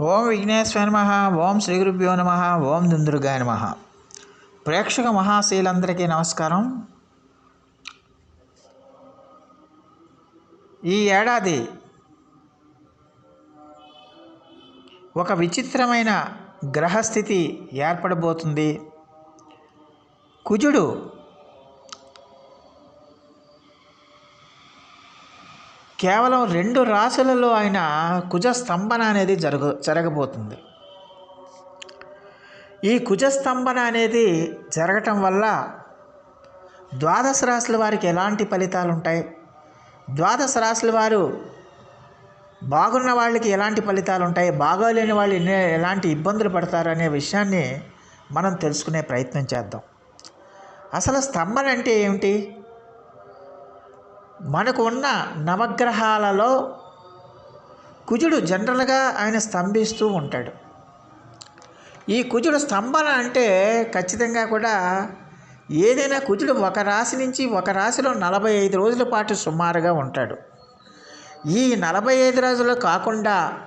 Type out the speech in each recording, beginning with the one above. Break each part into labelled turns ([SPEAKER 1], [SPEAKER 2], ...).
[SPEAKER 1] ఓం విఘ్నేశ్వర నమ ఓం శ్రీ గురుభ్యో నమ ఓం దుందుర్గాయ నమ. ప్రేక్షక మహాశీలందరికీ నమస్కారం. ఈ ఏడాది ఒక విచిత్రమైన గ్రహస్థితి ఏర్పడబోతుంది. కుజుడు కేవలం రెండు రాశులలో ఆయన కుజస్తంభన అనేది జరగ జరగబోతుంది. ఈ కుజస్తంభన అనేది జరగటం వల్ల ద్వాదశ రాశుల వారికి ఎలాంటి ఫలితాలు ఉంటాయి? ద్వాదశ రాశుల వారు బాగున్న వాళ్ళకి ఎలాంటి ఫలితాలు ఉంటాయి? బాగోలేని వాళ్ళు ఎలాంటి ఇబ్బందులు పడతారు అనే విషయాన్ని మనం తెలుసుకునే ప్రయత్నం చేద్దాం. అసలు స్తంభన అంటే ఏమిటి? మనకు ఉన్న నవగ్రహాలలో కుజుడు జనరల్గా ఆయన స్తంభిస్తూ ఉంటాడు. ఈ కుజుడు స్తంభన అంటే ఖచ్చితంగా కూడా ఏదైనా కుజుడు ఒక రాశి నుంచి ఒక రాశిలో నలభై ఐదు రోజుల పాటు సుమారుగా ఉంటాడు. ఈ నలభై ఐదు రోజులు కాకుండా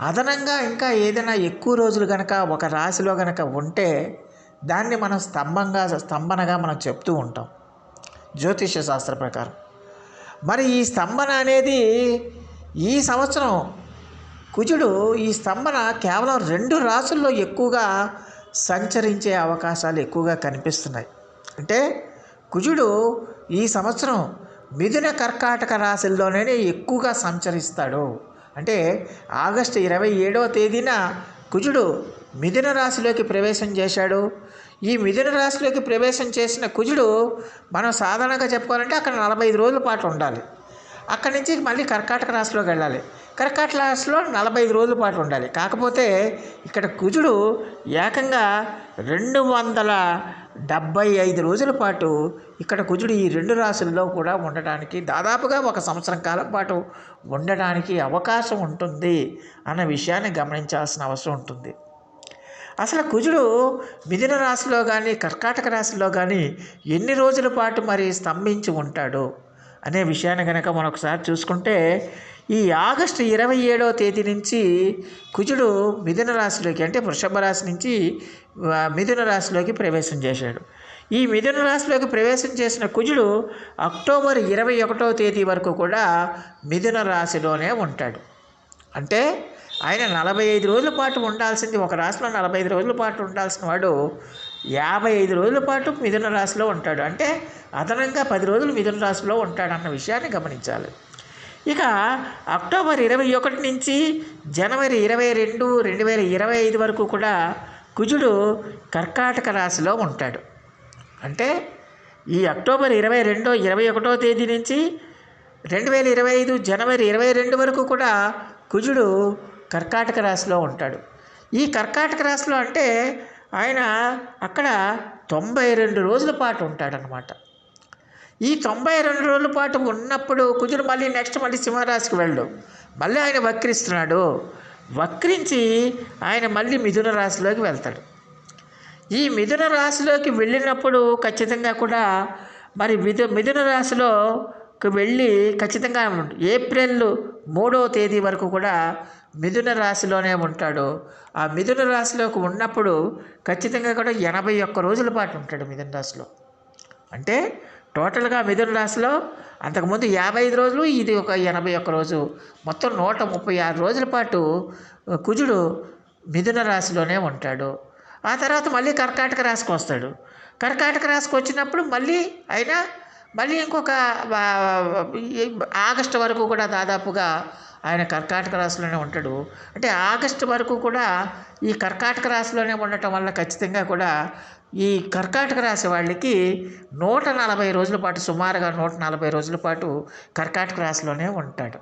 [SPEAKER 1] అదనంగా ఇంకా ఏదైనా ఎక్కువ రోజులు కనుక ఒక రాశిలో కనుక ఉంటే దాన్ని మనం స్తంభంగా స్తంభనగా మనం చెప్తూ ఉంటాం. జ్యోతిష్య శాస్త్ర ప్రకారం. మరి ఈ స్తంభన అనేది ఈ సంవత్సరం కుజుడు ఈ స్తంభన కేవలం రెండు రాసుల్లో ఎక్కువగా సంచరించే అవకాశాలు ఎక్కువగా కనిపిస్తున్నాయి. అంటే కుజుడు ఈ సంవత్సరం మిథున కర్కాటక రాశుల్లోనే ఎక్కువగా సంచరిస్తాడు. అంటే ఆగస్టు ఇరవై ఏడవ తేదీన కుజుడు మిథున రాశిలోకి ప్రవేశం చేశాడు. ఈ మిథున రాశిలోకి ప్రవేశం చేసిన కుజుడు మనం సాధారణంగా చెప్పుకోవాలంటే అక్కడ నలభై ఐదు రోజుల పాటు ఉండాలి. అక్కడి నుంచి మళ్ళీ కర్కాటక రాశిలోకి వెళ్ళాలి. కర్కాటక రాశిలో నలభై ఐదు రోజుల పాటు ఉండాలి. కాకపోతే ఇక్కడ కుజుడు ఏకంగా రెండు వందల డెబ్భై ఐదు రోజుల పాటు ఇక్కడ కుజుడు ఈ రెండు రాశుల్లో కూడా ఉండడానికి దాదాపుగా ఒక సంవత్సరం కాలం పాటు ఉండడానికి అవకాశం ఉంటుంది అన్న విషయాన్ని గమనించాల్సిన అవసరం ఉంటుంది. అసలు కుజుడు మిథున రాశిలో కానీ కర్కాటక రాశిలో కానీ ఎన్ని రోజుల పాటు మరి స్తంభించి ఉంటాడు అనే విషయాన్ని కనుక మరొకసారి చూసుకుంటే ఈ ఆగస్టు ఇరవై ఏడవ తేదీ నుంచి కుజుడు మిథున రాశిలోకి అంటే వృషభ రాశి నుంచి మిథున రాశిలోకి ప్రవేశం చేశాడు. ఈ మిథున రాశిలోకి ప్రవేశం చేసిన కుజుడు అక్టోబర్ ఇరవై ఒకటవ తేదీ వరకు కూడా మిథున రాశిలోనే ఉంటాడు. అంటే ఆయన నలభై ఐదు రోజుల పాటు ఉండాల్సింది ఒక రాశిలో నలభై ఐదు రోజుల పాటు ఉండాల్సిన వాడు యాభై ఐదు రోజుల పాటు మిథున రాశిలో ఉంటాడు. అంటే అదనంగా పది రోజులు మిథున రాశిలో ఉంటాడన్న విషయాన్ని గమనించాలి. ఇక అక్టోబర్ ఇరవై ఒకటి నుంచి జనవరి ఇరవై రెండు రెండు వేల ఇరవై ఐదు వరకు కూడా కుజుడు కర్కాటక రాశిలో ఉంటాడు. అంటే ఈ అక్టోబర్ ఇరవై రెండో ఇరవై ఒకటో తేదీ నుంచి రెండు వేల ఇరవై ఐదు జనవరి ఇరవై రెండు వరకు కూడా కుజుడు కర్కాటక రాశిలో ఉంటాడు. ఈ కర్కాటక రాశిలో అంటే ఆయన అక్కడ తొంభై రెండు రోజుల పాటు ఉంటాడనమాట ఈ తొంభై రెండు రోజుల పాటు ఉన్నప్పుడు కుజుడు మళ్ళీ నెక్స్ట్ మళ్ళీ సింహరాశికి వెళ్ళు మళ్ళీ ఆయన వక్రిస్తున్నాడు. వక్రించి ఆయన మళ్ళీ మిథున రాశిలోకి వెళ్తాడు. ఈ మిథున రాశిలోకి వెళ్ళినప్పుడు ఖచ్చితంగా కూడా మరి మిథు మిథున రాశిలోకి వెళ్ళి ఖచ్చితంగా ఏప్రిల్ మూడవ తేదీ వరకు కూడా మిథున రాశిలోనే ఉంటాడు. ఆ మిథున రాశిలోకి ఉన్నప్పుడు ఖచ్చితంగా కూడా ఎనభై ఒక్క రోజుల పాటు ఉంటాడు మిథున రాశిలో. అంటే టోటల్గా మిథున రాశిలో అంతకుముందు యాభై ఐదు రోజులు ఇది ఒక ఎనభై ఒక్క రోజు. మొత్తం నూట ముప్పై ఆరు రోజుల పాటు కుజుడు మిథున రాశిలోనే ఉంటాడు. ఆ తర్వాత మళ్ళీ కర్కాటక రాశికి వస్తాడు. కర్కాటక రాశికి వచ్చినప్పుడు మళ్ళీ అయినా మళ్ళీ ఇంకొక ఆగస్టు వరకు కూడా దాదాపుగా ఆయన కర్కాటక రాశిలోనే ఉంటాడు. అంటే ఆగస్టు వరకు కూడా ఈ కర్కాటక రాశిలోనే ఉండటం వల్ల ఖచ్చితంగా కూడా ఈ కర్కాటక రాశి వాళ్ళకి నూట నలభై రోజుల పాటు సుమారుగా నూట నలభై రోజుల పాటు కర్కాటక రాశిలోనే ఉంటాడు.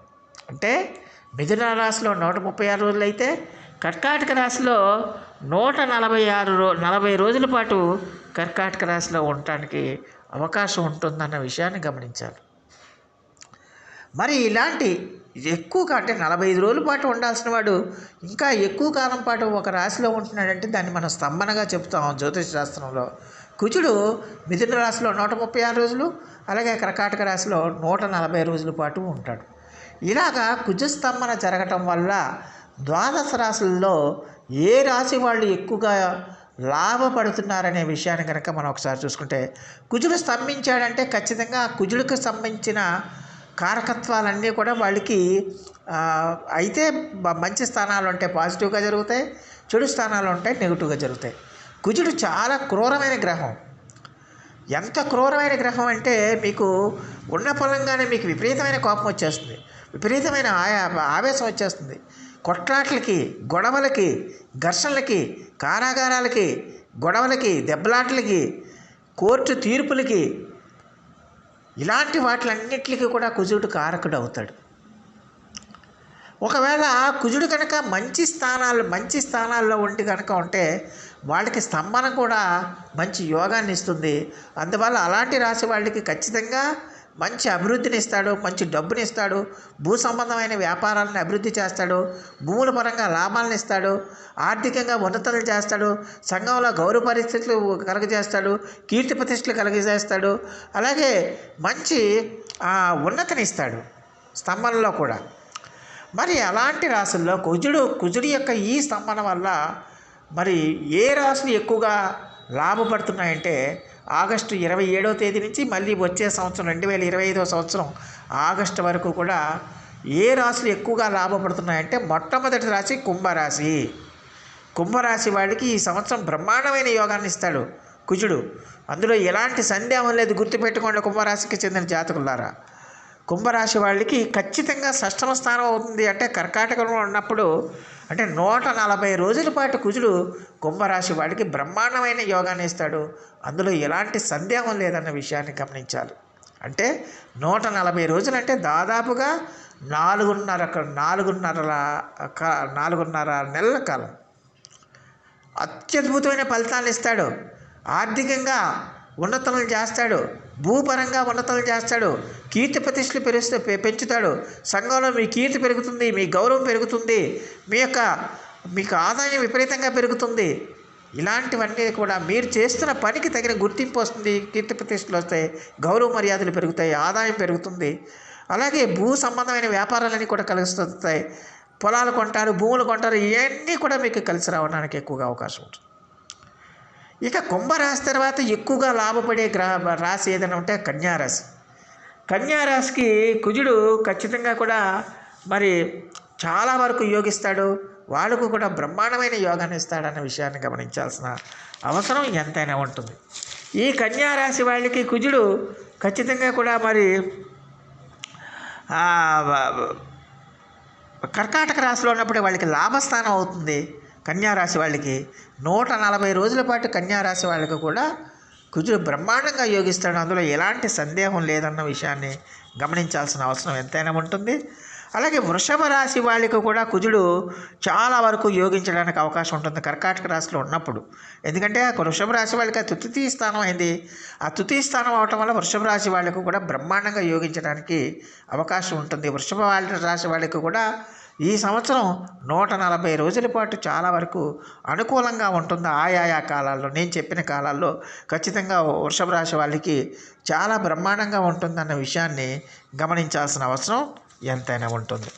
[SPEAKER 1] అంటే మిథున రాశిలో నూట ముప్పై ఆరు రోజులు అయితే కర్కాటక రాశిలో నూట నలభై ఆరు రో నలభై రోజుల పాటు కర్కాటక రాశిలో ఉండటానికి అవకాశం ఉంటుందన్న విషయాన్ని గమనించాలి. మరి ఇలాంటి ఎక్కువగా అంటే నలభై ఐదు రోజుల పాటు ఉండాల్సిన వాడు. ఇంకా ఎక్కువ కాలం పాటు ఒక రాశిలో ఉంటున్నాడంటే దాన్ని మనం స్తంభనగా చెప్తాం జ్యోతిష్ శాస్త్రంలో. కుజుడు మిథున రాశిలో నూట ముప్పై ఆరు రోజులు అలాగే కర్కాటక రాశిలో నూట నలభై రోజుల పాటు ఉంటాడు. ఇలాగా కుజస్తంభన జరగటం వల్ల ద్వాదశ రాశుల్లో ఏ రాశి వాళ్ళు ఎక్కువగా లాభపడుతున్నారనే విషయాన్ని కనుక మనం ఒకసారి చూసుకుంటే కుజుడు స్తంభించాడంటే ఖచ్చితంగా కుజుడికి సంబంధించిన కారకత్వాలన్నీ కూడా వాళ్ళకి అయితే మంచి స్థానాలు ఉంటాయి పాజిటివ్గా జరుగుతాయి చెడు స్థానాలు ఉంటాయి నెగిటివ్గా జరుగుతాయి. కుజుడు చాలా క్రూరమైన గ్రహం. ఎంత క్రూరమైన గ్రహం అంటే మీకు ఉన్న పొలంగానే మీకు విపరీతమైన కోపం వచ్చేస్తుంది. విపరీతమైన ఆయా ఆవేశం వచ్చేస్తుంది. కొట్లాట్లకి గొడవలకి ఘర్షణలకి కారాగారాలకి గొడవలకి దెబ్బలాటలకి కోర్టు తీర్పులకి ఇలాంటి వాటిలన్నిటికీ కూడా కుజుడు కారకుడు అవుతాడు ఒకవేళ కుజుడు కనుక మంచి స్థానాలు మంచి స్థానాల్లో ఉండి కనుక ఉంటే వాళ్ళకి స్తంభన కూడా మంచి యోగాన్ని ఇస్తుంది. అందువల్ల అలాంటి రాశి వాళ్ళకి ఖచ్చితంగా మంచి అభివృద్ధిని ఇస్తాడు మంచి డబ్బుని ఇస్తాడు భూ సంబంధమైన వ్యాపారాలను అభివృద్ధి చేస్తాడు భూముల పరంగా లాభాలను ఇస్తాడు ఆర్థికంగా ఉన్నతలు చేస్తాడు సంఘంలో గౌరవ పరిస్థితులు కలుగజేస్తాడు కీర్తి ప్రతిష్టలు కలుగజేస్తాడు అలాగే మంచి ఉన్నతిని ఇస్తాడు స్తంభంలో కూడా. మరి అలాంటి రాసుల్లో కుజుడు కుజుడి యొక్క ఈ స్తంభన వల్ల మరి ఏ రాసులు ఎక్కువగా లాభపడుతున్నాయంటే ఆగస్టు ఇరవై ఏడో తేదీ నుంచి మళ్ళీ వచ్చే సంవత్సరం రెండు వేల ఇరవై ఐదో సంవత్సరం ఆగస్టు వరకు కూడా ఏ రాశులు ఎక్కువగా లాభపడుతున్నాయంటే మొట్టమొదటి రాశి కుంభరాశి. కుంభరాశి వాడికి ఈ సంవత్సరం బ్రహ్మాండమైన యోగాన్ని ఇస్తాడు కుజుడు. అందులో ఎలాంటి సందేహం లేదు గుర్తుపెట్టుకోండి కుంభరాశికి చెందిన జాతకులారా. కుంభరాశి వాళ్ళకి ఖచ్చితంగా షష్టమ స్థానం అవుతుంది అంటే కర్కాటకంలో ఉన్నప్పుడు అంటే నూట నలభై రోజుల పాటు కుజుడు కుంభరాశి వాడికి బ్రహ్మాండమైన యోగాన్ని ఇస్తాడు. అందులో ఎలాంటి సందేహం లేదన్న విషయాన్ని గమనించాలి. అంటే నూట నలభై రోజులు అంటే దాదాపుగా నాలుగున్నర నాలుగున్నర నాలుగున్నర నెలల కాలం. అత్యద్భుతమైన ఫలితాలు ఇస్తాడు. ఆర్థికంగా ఉన్నతలను చేస్తాడు. భూపరంగా ఉన్నతలు చేస్తాడు. కీర్తి ప్రతిష్టలు పెరుస్తూ పెంచుతాడు. సంఘంలో మీ కీర్తి పెరుగుతుంది మీ గౌరవం పెరుగుతుంది మీ యొక్క మీకు ఆదాయం విపరీతంగా పెరుగుతుంది. ఇలాంటివన్నీ కూడా మీరు చేస్తున్న పనికి తగిన గుర్తింపు వస్తుంది. కీర్తి ప్రతిష్టలు వస్తాయి గౌరవ మర్యాదలు పెరుగుతాయి ఆదాయం పెరుగుతుంది. అలాగే భూ సంబంధమైన వ్యాపారాలన్నీ కూడా కలిగిస్తాయి పొలాలు కొంటారు భూములు కొంటారు ఇవన్నీ కూడా మీకు కలిసి రావడానికి ఎక్కువగా అవకాశం ఉంటుంది. ఇక కుంభరాశి తర్వాత ఎక్కువగా లాభపడే గ్రహ రాశి ఏదైనా ఉంటే కన్యారాశి. కన్యారాశికి కుజుడు ఖచ్చితంగా కూడా మరి చాలా వరకు యోగిస్తాడు. వాళ్ళకు కూడా బ్రహ్మాండమైన యోగాన్ని ఇస్తాడన్న విషయాన్ని గమనించాల్సిన అవసరం ఎంతైనా ఉంటుంది. ఈ కన్యారాశి వాళ్ళకి కుజుడు ఖచ్చితంగా కూడా మరి కర్కాటక రాశిలో ఉన్నప్పుడు వాళ్ళకి లాభస్థానం అవుతుంది. కన్యారాశి వాళ్ళకి నూట నలభై రోజుల పాటు కన్యారాశి వాళ్ళకి కూడా కుజుడు బ్రహ్మాండంగా యోగిస్తాడు. అందులో ఎలాంటి సందేహం లేదన్న విషయాన్ని గమనించాల్సిన అవసరం ఎంతైనా ఉంటుంది. అలాగే వృషభ రాశి వాళ్ళకి కూడా కుజుడు చాలా వరకు యోగించడానికి అవకాశం ఉంటుంది. కర్కాటక రాశిలో ఉన్నప్పుడు. ఎందుకంటే వృషభ రాశి వాళ్ళకి ఆ తృతీయ స్థానం అయింది. ఆ తృతీయ స్థానం అవటం వల్ల వృషభ రాశి వాళ్ళకు కూడా బ్రహ్మాండంగా యోగించడానికి అవకాశం ఉంటుంది. వృషభ వాళ్ళ రాశి వాళ్ళకి కూడా ఈ సంవత్సరం నూట నలభై రోజుల పాటు చాలా వరకు అనుకూలంగా ఉంటుంది? ఆయా కాలాల్లో నేను చెప్పిన కాలాల్లో ఖచ్చితంగా వృషభ రాశి వాళ్ళకి చాలా బ్రహ్మాండంగా ఉంటుందన్న విషయాన్ని గమనించాల్సిన అవసరం ఎంతైనా ఉంటుంది.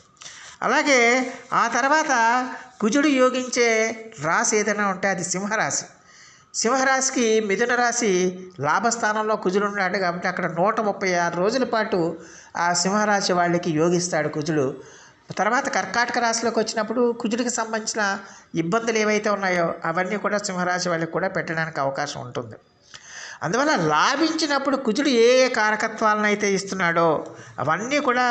[SPEAKER 1] అలాగే ఆ తర్వాత కుజుడు యోగించే రాశి ఏదైనా ఉంటే అది సింహరాశి. సింహరాశికి మిథున రాశి లాభస్థానంలో కుజుడు ఉన్నాడు కాబట్టి అక్కడ నూట ముప్పై ఆరు రోజుల పాటు ఆ సింహరాశి వాళ్ళకి యోగిస్తాడు కుజుడు. తర్వాత కర్కాటక రాశిలోకి వచ్చినప్పుడు కుజుడికి సంబంధించిన ఇబ్బందులు ఏవైతే ఉన్నాయో అవన్నీ కూడా సింహరాశి వాళ్ళకి కూడా పెట్టడానికి అవకాశం ఉంటుంది. అందువల్ల లాభించినప్పుడు కుజుడు ఏ ఏ కారకత్వాలను అయితే ఇస్తున్నాడో అవన్నీ కూడా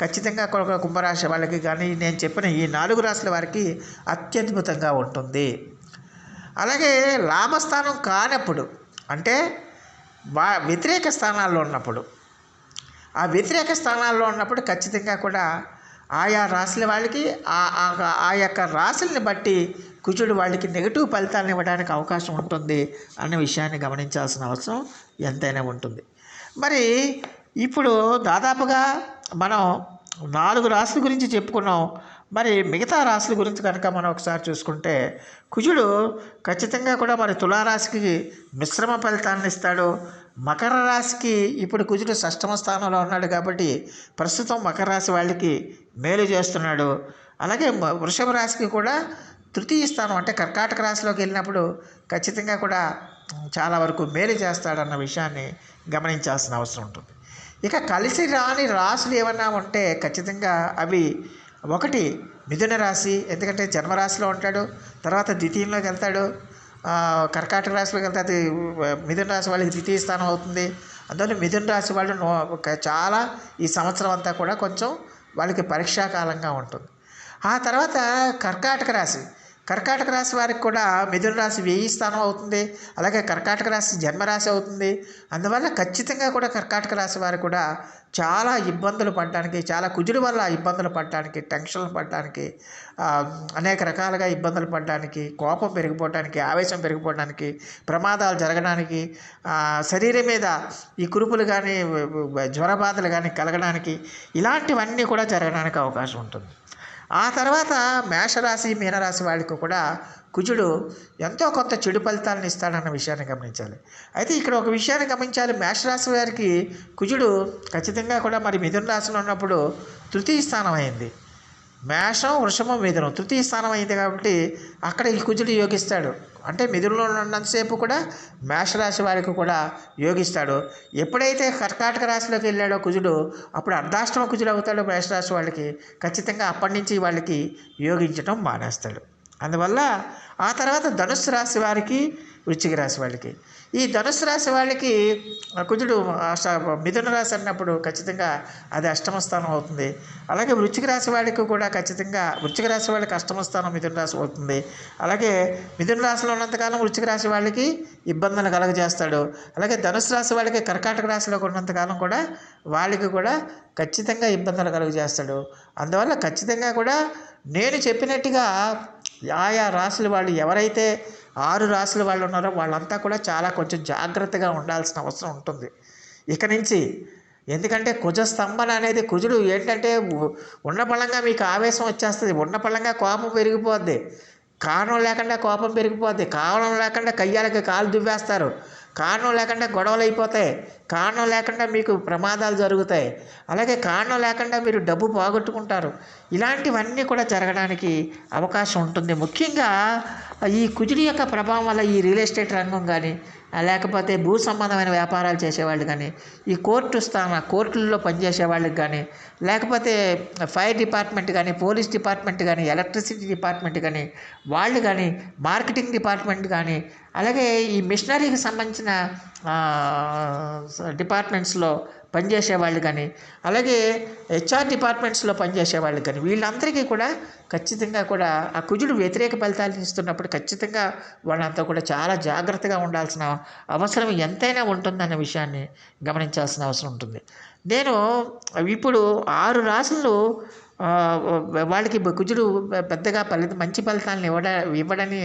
[SPEAKER 1] ఖచ్చితంగా కుంభరాశి వాళ్ళకి కానీ నేను చెప్పిన ఈ నాలుగు రాశుల వారికి అత్యద్భుతంగా ఉంటుంది. అలాగే లాభస్థానం కానప్పుడు అంటే వా వ్యతిరేక స్థానాల్లో ఉన్నప్పుడు ఆ వ్యతిరేక స్థానాల్లో ఉన్నప్పుడు ఖచ్చితంగా కూడా ఆయా రాశుల వాళ్ళకి ఆ ఆ- యొక్క రాశుల్ని బట్టి కుజుడు వాళ్ళకి నెగిటివ్ ఫలితాలను ఇవ్వడానికి అవకాశం ఉంటుంది అన్న విషయాన్ని గమనించాల్సిన అవసరం ఎంతైనా ఉంటుంది. మరి ఇప్పుడు దాదాపుగా మనం నాలుగు రాశుల గురించి చెప్పుకున్నాం. మరి మిగతా రాశుల గురించి కనుక మనం ఒకసారి చూసుకుంటే కుజుడు ఖచ్చితంగా కూడా మరి తులారాశికి మిశ్రమ ఫలితాన్ని ఇస్తాడు. మకర రాశికి ఇప్పుడు కుజుడు షష్టమ స్థానంలో ఉన్నాడు కాబట్టి ప్రస్తుతం మకర రాశి వాళ్ళకి మేలు చేస్తున్నాడు. అలాగే వృషభ రాశికి కూడా తృతీయ స్థానం అంటే కర్కాటక రాశిలోకి వెళ్ళినప్పుడు ఖచ్చితంగా కూడా చాలా వరకు మేలు చేస్తాడన్న విషయాన్ని గమనించాల్సిన అవసరం ఉంటుంది. ఇక కలిసి రాని రాశులు ఏమన్నా ఉంటే ఖచ్చితంగా అవి ఒకటి మిథున రాశి ఎందుకంటే జన్మరాశిలో ఉంటాడు తర్వాత ద్వితీయంలోకి వెళ్తాడు కర్కాటక రాశిలోకి వెళ్తే అది మిథున రాశి వాళ్ళకి ద్వితీయ స్థానం అవుతుంది. అందువల్ల మిథున రాశి వాళ్ళు నో- చాలా ఈ సంవత్సరం అంతా కూడా కొంచెం వాళ్ళకి పరీక్షాకాలంగా ఉంటుంది. ఆ తర్వాత కర్కాటక రాశి. కర్కాటక రాశి వారికి కూడా మిథున రాశి వెయ్యి స్థానం అవుతుంది. అలాగే కర్కాటక రాశి జన్మరాశి అవుతుంది. అందువల్ల ఖచ్చితంగా కూడా కర్కాటక రాశి వారు కూడా చాలా ఇబ్బందులు పడడానికి చాలా కుజుడి వల్ల ఇబ్బందులు పడటానికి టెన్షన్లు పడటానికి అనేక రకాలుగా ఇబ్బందులు పడడానికి కోపం పెరిగిపోవడానికి ఆవేశం పెరిగిపోవడానికి ప్రమాదాలు జరగడానికి శరీరం మీద ఈ కురుపులు కానీ జ్వర బాధలు కానీ కలగడానికి ఇలాంటివన్నీ కూడా జరగడానికి అవకాశం ఉంటుంది. ఆ తర్వాత మేషరాశి మీనరాశి వాళ్ళకు కూడా కుజుడు ఎంతో కొంత చెడు ఫలితాలను ఇస్తాడన్న విషయాన్ని గమనించాలి. అయితే ఇక్కడ ఒక విషయాన్ని గమనించాలి. మేషరాశి వారికి కుజుడు ఖచ్చితంగా కూడా మరి మిథున రాశిలో ఉన్నప్పుడు తృతీయ స్థానం అయింది. మేషం వృషభం మిథునం. తృతీయ స్థానం అయింది కాబట్టి అక్కడ ఈ కుజుడు యోగిస్తాడు. అంటే మిథునంలో ఉన్నంతసేపు కూడా మేషరాశి వారికి కూడా యోగిస్తాడు. ఎప్పుడైతే కర్కాటక రాశిలోకి వెళ్ళాడో కుజుడు అప్పుడు అర్ధాష్టమ కుజుడు అవుతాడు మేషరాశి వాళ్ళకి. ఖచ్చితంగా అప్పటి నుంచి వాళ్ళకి యోగించడం మానేస్తాడు. అందువల్ల ఆ తర్వాత ధనుస్సు రాశి వారికి వృశ్చిక రాశి వాళ్ళకి. ఈ ధనుస్సు రాశి వాళ్ళకి కుజుడు అష్ట మిథున రాశి అన్నప్పుడు ఖచ్చితంగా అది అష్టమ స్థానం అవుతుంది. అలాగే వృశ్చిక రాశి వాళ్ళకి కూడా ఖచ్చితంగా వృశ్చిక రాశి వాళ్ళకి అష్టమ స్థానం మిథున రాశి అవుతుంది. అలాగే మిథున రాశిలో ఉన్నంతకాలం వృశ్చిక రాశి వాళ్ళకి ఇబ్బందులు కలగజేస్తాడు. అలాగే ధనుసు రాశి వాళ్ళకి కర్కాటక రాశిలో ఉన్నంతకాలం కూడా వాళ్ళకి కూడా ఖచ్చితంగా ఇబ్బందులు కలుగజేస్తాడు. అందువల్ల ఖచ్చితంగా కూడా నేను చెప్పినట్టుగా ఆయా రాశుల వాళ్ళు ఎవరైతే ఆరు రాశుల వాళ్ళు ఉన్నారో వాళ్ళంతా కూడా చాలా కొంచెం జాగ్రత్తగా ఉండాల్సిన అవసరం ఉంటుంది. ఇక నుంచి ఎందుకంటే కుజ స్తంభన అనేది కుజుడు ఏంటంటే ఉన్న పళ్ళంగా మీకు ఆవేశం వచ్చేస్తుంది ఉన్న పళ్ళంగా కోపం పెరిగిపోద్ది. కారణం లేకుండా కోపం పెరిగిపోద్ది కారణం లేకుండా కయ్యాలకి కాలు దువ్వేస్తారు. కారణం లేకుండా గొడవలు అయిపోతాయి. కారణం లేకుండా మీకు ప్రమాదాలు జరుగుతాయి. అలాగే కారణం లేకుండా మీరు డబ్బు పోగొట్టుకుంటారు. ఇలాంటివన్నీ కూడా జరగడానికి అవకాశం ఉంటుంది. ముఖ్యంగా ఈ కుజుడి యొక్క ప్రభావం వల్ల ఈ రియల్ ఎస్టేట్ రంగం కానీ లేకపోతే భూ సంబంధమైన వ్యాపారాలు చేసేవాళ్ళు కానీ ఈ కోర్టు స్థాన కోర్టుల్లో పనిచేసే వాళ్ళకి కానీ లేకపోతే ఫైర్ డిపార్ట్మెంట్ కానీ పోలీస్ డిపార్ట్మెంట్ కానీ ఎలక్ట్రిసిటీ డిపార్ట్మెంట్ కానీ వాళ్ళు కానీ మార్కెటింగ్ డిపార్ట్మెంట్ కానీ అలాగే ఈ మిషనరీకి సంబంధించిన డిపార్ట్మెంట్స్లో పనిచేసే వాళ్ళు కానీ అలాగే హెచ్ఆర్ డిపార్ట్మెంట్స్లో పనిచేసే వాళ్ళు కానీ వీళ్ళందరికీ కూడా ఖచ్చితంగా కూడా ఆ కుజుడు వ్యతిరేక ఫలితాలు ఇస్తున్నప్పుడు ఖచ్చితంగా వాళ్ళంతా కూడా చాలా జాగ్రత్తగా ఉండాల్సిన అవసరం ఎంతైనా ఉంటుందన్న విషయాన్ని గమనించాల్సిన అవసరం ఉంటుంది. నేను ఇప్పుడు ఆరు రాసులు వాళ్ళకి కుజుడు పెద్దగా ఫలిత మంచి ఫలితాలను ఇవ్వడా ఇవ్వడని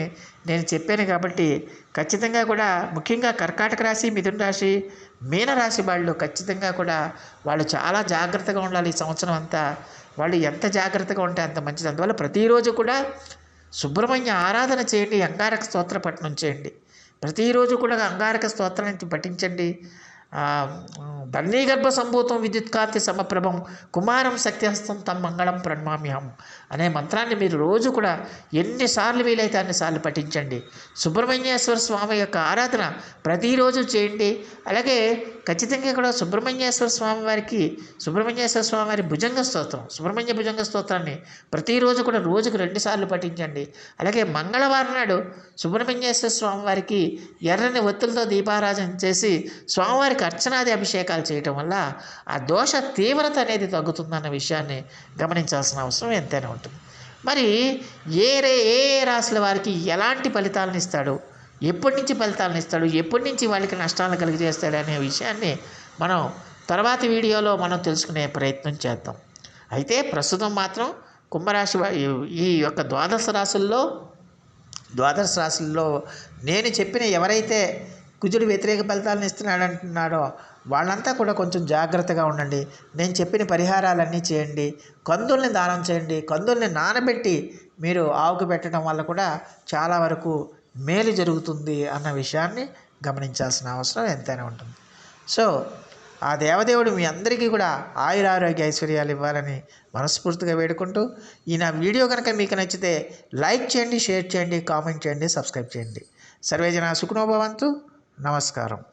[SPEAKER 1] నేను చెప్పాను కాబట్టి ఖచ్చితంగా కూడా ముఖ్యంగా కర్కాటక రాశి మిథున రాశి మీన రాశి వాళ్ళు ఖచ్చితంగా కూడా వాళ్ళు చాలా జాగ్రత్తగా ఉండాలి ఈ సంవత్సరం అంతా. వాళ్ళు ఎంత జాగ్రత్తగా ఉంటే అంత మంచిది. అందువల్ల ప్రతిరోజు కూడా సుబ్రహ్మణ్య ఆరాధన చేయండి అంగారక స్తోత్ర పఠనం చేయండి. ప్రతిరోజు కూడా అంగారక స్తోత్రాన్ని పఠించండి. ఆ, సంభూతం విద్యుత్కాంతి సమప్రభం కుమారం శక్తిహస్తం తమ్ మంగళం ప్రణమామ్యం అనే మంత్రాన్ని మీరు రోజు కూడా ఎన్నిసార్లు వీలైతే అన్నిసార్లు పఠించండి. సుబ్రహ్మణ్యేశ్వర స్వామి యొక్క ఆరాధన ప్రతిరోజు చేయండి. అలాగే ఖచ్చితంగా కూడా సుబ్రహ్మణ్యేశ్వర స్వామి వారికి సుబ్రహ్మణ్యేశ్వర స్వామి వారి భుజంగ స్తోత్రం సుబ్రహ్మణ్య భుజంగ స్తోత్రాన్ని ప్రతిరోజు కూడా రోజుకు రెండుసార్లు పఠించండి. అలాగే మంగళవారం నాడు సుబ్రహ్మణ్యేశ్వర స్వామి వారికి ఎర్రని ఒత్తులతో దీపారాధన చేసి స్వామివారికి అర్చనాది అభిషేకాలు చేయటం వల్ల ఆ దోష తీవ్రత అనేది తగ్గుతుందన్న విషయాన్ని గమనించాల్సిన అవసరం ఎంతైనా ఉంటుంది. మరి ఏ రే ఏ రాశుల వారికి ఎలాంటి ఫలితాలను ఇస్తాడు? ఎప్పటి నుంచి ఫలితాలను ఇస్తాడు? ఎప్పటి నుంచి వాళ్ళకి నష్టాలను కలిగజేస్తాడు అనే విషయాన్ని మనం తర్వాతి వీడియోలో మనం తెలుసుకునే ప్రయత్నం చేద్దాం. అయితే ప్రస్తుతం మాత్రం కుంభరాశి ఈ- ఈ యొక్క ద్వాదశ రాశుల్లో ద్వాదశ రాశుల్లో నేను చెప్పిన ఎవరైతే కుజుడు వ్యతిరేక ఫలితాలను ఇస్తున్నాడు అంటున్నాడో వాళ్ళంతా కూడా కొంచెం జాగ్రత్తగా ఉండండి. నేను చెప్పిన పరిహారాలన్నీ చేయండి. కందుల్ని దానం చేయండి. కందుల్ని నానబెట్టి మీరు ఆవుకు పెట్టడం వల్ల కూడా చాలా వరకు మేలు జరుగుతుంది అన్న విషయాన్ని గమనించాల్సిన అవసరం ఎంతైనా ఉంటుంది. సో ఆ దేవదేవుడు మీ అందరికీ కూడా ఆయుర ఆరోగ్య ఐశ్వర్యాలు ఇవ్వాలని మనస్ఫూర్తిగా వేడుకుంటూ ఈ నా వీడియో కనుక మీకు నచ్చితే లైక్ చేయండి షేర్ చేయండి కామెంట్ చేయండి సబ్స్క్రైబ్ చేయండి. సర్వేజన సుఖనోభవంతు నమస్కారం.